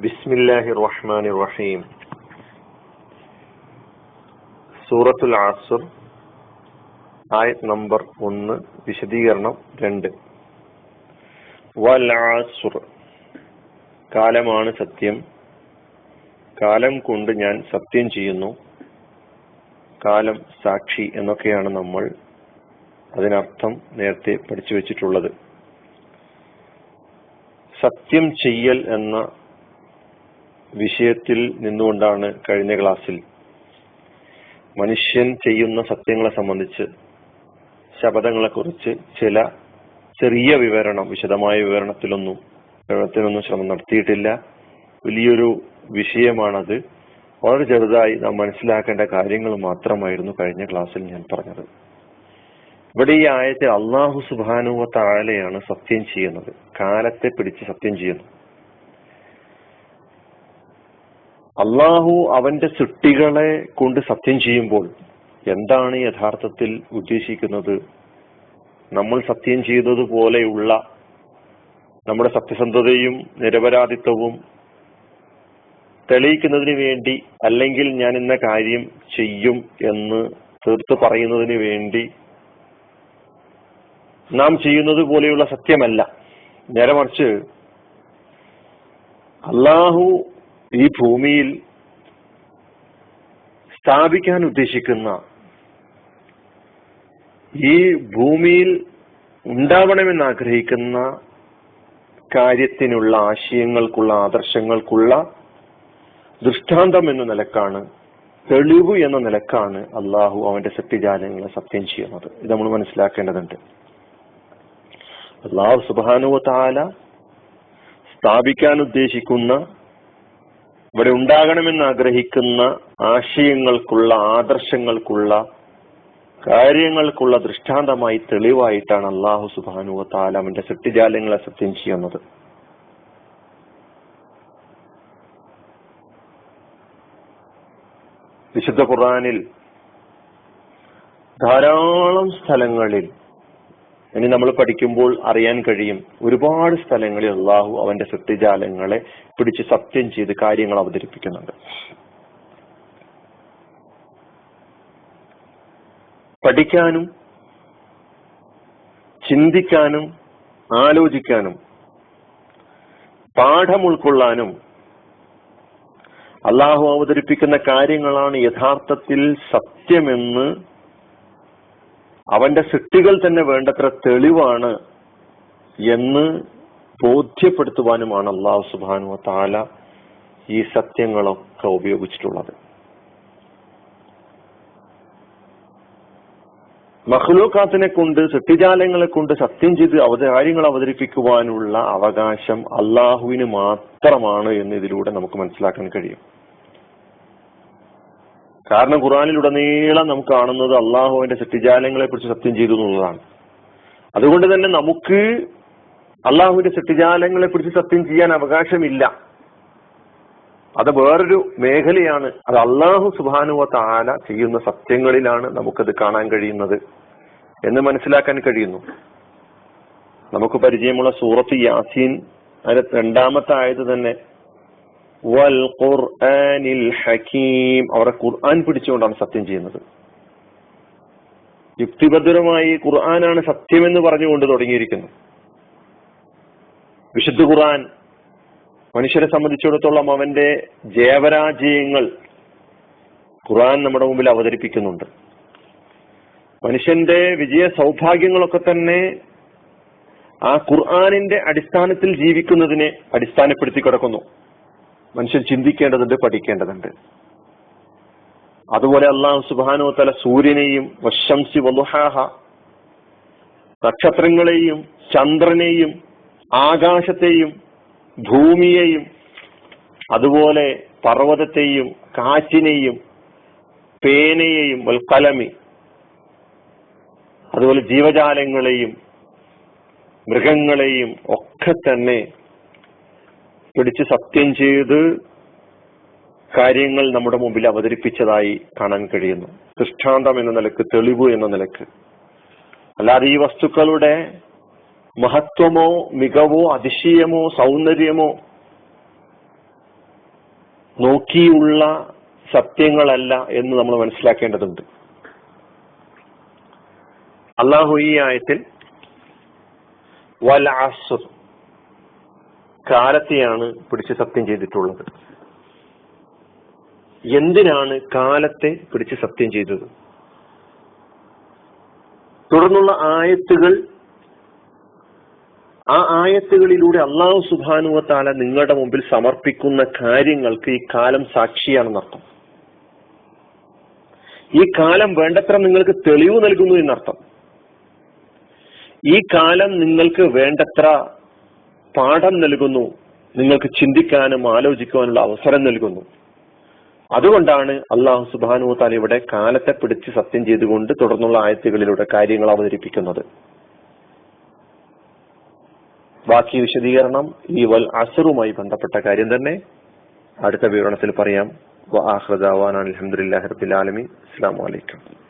ബിസ്മില്ലാഹി റഹ്മാൻ റഹീം സൂറത്തുൽ ആസുർ ആയത് നമ്പർ ഒന്ന് വിശദീകരണം രണ്ട്. വൽ ആസുർ കാലമാണ് സത്യം. കാലം കൊണ്ട് ഞാൻ സത്യം ചെയ്യുന്നു. കാലം സാക്ഷി എന്നൊക്കെയാണ് നമ്മൾ അതിനർത്ഥം നേരത്തെ പഠിച്ചു വെച്ചിട്ടുള്ളത്. സത്യം ചെയ്യൽ എന്ന വിഷയത്തിൽ നിന്നുകൊണ്ടാണ് കഴിഞ്ഞ ക്ലാസ്സിൽ മനുഷ്യൻ ചെയ്യുന്ന സത്യങ്ങളെ സംബന്ധിച്ച് ശബദങ്ങളെ കുറിച്ച് ചില ചെറിയ വിവരണം വിശദമായ വിവരണത്തിലൊന്നും വിവരണത്തിനൊന്നും ശ്രമം നടത്തിയിട്ടില്ല. വലിയൊരു വിഷയമാണത്. വളരെ ചെറുതായി നാം മനസ്സിലാക്കേണ്ട കാര്യങ്ങൾ മാത്രമായിരുന്നു കഴിഞ്ഞ ക്ലാസ്സിൽ ഞാൻ പറഞ്ഞത്. ഇവിടെ ഈ ആയത്തിൽ അള്ളാഹു സുബാനുവ താഴെയാണ് സത്യം ചെയ്യുന്നത്. കാലത്തെ പിടിച്ച് സത്യം ചെയ്യുന്നു. അള്ളാഹു അവന്റെ സൃഷ്ടികളെ കൊണ്ട് സത്യം ചെയ്യുമ്പോൾ എന്താണ് യഥാർത്ഥത്തിൽ ഉദ്ദേശിക്കുന്നത്? നമ്മൾ സത്യം ചെയ്തതുപോലെയുള്ള നമ്മുടെ സത്യസന്ധതയും നിരപരാധിത്വവും തെളിയിക്കുന്നതിന് വേണ്ടി അല്ലെങ്കിൽ ഞാൻ ഇന്ന കാര്യം ചെയ്യും എന്ന് തീർത്ത് പറയുന്നതിന് വേണ്ടി നാം ചെയ്യുന്നത് പോലെയുള്ള സത്യമല്ല. നേരെ മറിച്ച് അള്ളാഹു ഈ ഭൂമിയിൽ സ്ഥാപിക്കാൻ ഉദ്ദേശിക്കുന്ന ഈ ഭൂമിയിൽ ഉണ്ടാവണമെന്ന് ആഗ്രഹിക്കുന്ന കാര്യത്തിനുള്ള ആശയങ്ങൾക്കുള്ള ആദർശങ്ങൾക്കുള്ള ദൃഷ്ടാന്തം എന്ന നിലക്കാണ് തെളിവ് എന്ന നിലക്കാണ് അള്ളാഹു അവന്റെ സത്യജാലങ്ങളെ സത്യം ചെയ്യുന്നത്. ഇത് നമ്മൾ മനസ്സിലാക്കേണ്ടതുണ്ട്. അള്ളാഹു സുബാനുവ താല സ്ഥാപിക്കാൻ ഉദ്ദേശിക്കുന്ന ഇവിടെ ഉണ്ടാകണമെന്ന് ആഗ്രഹിക്കുന്ന ആശയങ്ങൾക്കുള്ള ആദർശങ്ങൾക്കുള്ള കാര്യങ്ങൾക്കുള്ള ദൃഷ്ടാന്തമായി തെളിവായിട്ടാണ് അള്ളാഹു സുബാനുവ താലാമിന്റെ സത്യജാലങ്ങളെ സത്യം ചെയ്യുന്നത്. വിശുദ്ധ ഖുറാനിൽ ധാരാളം സ്ഥലങ്ങളിൽ ഇനി നമ്മൾ പഠിക്കുമ്പോൾ അറിയാൻ കഴിയും. ഒരുപാട് സ്ഥലങ്ങളിൽ അള്ളാഹു അവന്റെ സത്യജാലങ്ങളെ പിടിച്ച് സത്യം ചെയ്ത് കാര്യങ്ങൾ അവതരിപ്പിക്കുന്നുണ്ട്. പഠിക്കാനും ചിന്തിക്കാനും ആലോചിക്കാനും പാഠം ഉൾക്കൊള്ളാനും അള്ളാഹു അവതരിപ്പിക്കുന്ന കാര്യങ്ങളാണ് യഥാർത്ഥത്തിൽ സത്യമെന്ന് അവന്റെ സൃഷ്ടികൾ തന്നെ വേണ്ടത്ര തെളിവാണ് എന്ന് ബോധ്യപ്പെടുത്തുവാനുമാണ് അള്ളാഹു സുബാനു താല ഈ സത്യങ്ങളൊക്കെ ഉപയോഗിച്ചിട്ടുള്ളത്. മഹ്ലൂക്കാത്തിനെ കൊണ്ട് സത്യജാലങ്ങളെ കൊണ്ട് സത്യം ചെയ്ത് അവത കാര്യങ്ങൾ അവതരിപ്പിക്കുവാനുള്ള അവകാശം അള്ളാഹുവിന് മാത്രമാണ് എന്ന് ഇതിലൂടെ നമുക്ക് മനസ്സിലാക്കാൻ കഴിയും. കാരണം ഖുറാനിലുടനീളം നമുക്ക് കാണുന്നത് അള്ളാഹുവിന്റെ സത്യജാലങ്ങളെ കുറിച്ച് സത്യം ചെയ്തു എന്നുള്ളതാണ്. അതുകൊണ്ട് തന്നെ നമുക്ക് അള്ളാഹുവിന്റെ സത്യജാലങ്ങളെ കുറിച്ച് സത്യം ചെയ്യാൻ അവകാശമില്ല. അത് വേറൊരു മേഖലയാണ്. അത് അള്ളാഹു സുബാനുവ താല ചെയ്യുന്ന സത്യങ്ങളിലാണ് നമുക്കത് കാണാൻ കഴിയുന്നത് എന്ന് മനസ്സിലാക്കാൻ കഴിയുന്നു. നമുക്ക് പരിചയമുള്ള സൂറത്ത് യാസീൻ അതിന്റെ രണ്ടാമത്തെ ആയത് തന്നെ വൽ ഖുർആനിൽ ഹക്കീം. അവരെ ഖുർആൻ പിടിച്ചുകൊണ്ടാണ് സത്യം ചെയ്യുന്നത്. യുക്തിഭദ്രമായി ഖുർആനാണ് സത്യമെന്ന് പറഞ്ഞുകൊണ്ട് തുടങ്ങിയിരിക്കുന്നു. വിശുദ്ധ ഖുർആൻ മനുഷ്യരെ സംബന്ധിച്ചിടത്തോളം അവന്റെ ജയപരാജയങ്ങൾ ഖുർആൻ നമ്മുടെ മുമ്പിൽ അവതരിപ്പിക്കുന്നുണ്ട്. മനുഷ്യന്റെ വിജയ സൗഭാഗ്യങ്ങളൊക്കെ തന്നെ ആ ഖുർആാനിന്റെ അടിസ്ഥാനത്തിൽ ജീവിക്കുന്നതിനെ അടിസ്ഥാനപ്പെടുത്തി കിടക്കുന്നു. മനുഷ്യൻ ചിന്തിക്കേണ്ടതുണ്ട് പഠിക്കേണ്ടതുണ്ട്. അതുപോലെ അള്ളാഹു സുബാനോ തല സൂര്യനെയും വശംസി വലുഹാഹ നക്ഷത്രങ്ങളെയും ചന്ദ്രനെയും ആകാശത്തെയും ഭൂമിയെയും അതുപോലെ പർവതത്തെയും കാറ്റിനെയും പേനയെയും കലമി അതുപോലെ ജീവജാലങ്ങളെയും മൃഗങ്ങളെയും ഒക്കെ തന്നെ പിടിച്ച് സത്യം ചെയ്ത് കാര്യങ്ങൾ നമ്മുടെ മുമ്പിൽ അവതരിപ്പിച്ചതായി കാണാൻ കഴിയുന്നു. ദൃഷ്ടാന്തം എന്ന നിലയ്ക്ക് തെളിവ് എന്ന നിലയ്ക്ക്. അല്ലാതെ ഈ വസ്തുക്കളുടെ മഹത്വമോ മികവോ അതിശയമോ സൗന്ദര്യമോ നോക്കിയുള്ള സത്യങ്ങളല്ല എന്ന് നമ്മൾ മനസ്സിലാക്കേണ്ടതുണ്ട്. അള്ളാഹു ഈ ആയത്തിൽ വൽ കാലത്തെയാണ് പിടിച്ച് സത്യം ചെയ്തിട്ടുള്ളത്. എന്തിനാണ് കാലത്തെ പിടിച്ച് സത്യം ചെയ്തത്? തുടർന്നുള്ള ആയത്തുകൾ ആ ആയത്തുകളിലൂടെ അള്ളാഹു സുബാനുവ നിങ്ങളുടെ മുമ്പിൽ സമർപ്പിക്കുന്ന കാര്യങ്ങൾക്ക് ഈ കാലം സാക്ഷിയാണെന്നർത്ഥം ഈ കാലം വേണ്ടത്ര നിങ്ങൾക്ക് തെളിവ് നൽകുന്നു എന്നർത്ഥം. ഈ കാലം നിങ്ങൾക്ക് വേണ്ടത്ര പാഠം നൽകുന്നു. നിങ്ങൾക്ക് ചിന്തിക്കാനും ആലോചിക്കുവാനുള്ള അവസരം നൽകുന്നു. അതുകൊണ്ടാണ് അള്ളാഹു സുബാനു താൻ ഇവിടെ കാലത്തെ പിടിച്ച് സത്യം ചെയ്തുകൊണ്ട് തുടർന്നുള്ള ആയത്തുകളിലൂടെ കാര്യങ്ങൾ അവതരിപ്പിക്കുന്നത്. ബാക്കി വിശദീകരണം ഈ വൽ അസറുമായി ബന്ധപ്പെട്ട കാര്യം തന്നെ അടുത്ത വിവരണത്തിൽ പറയാം. അലഹമുല്ലാ റബിൻ അസ്സാം വലൈക്കും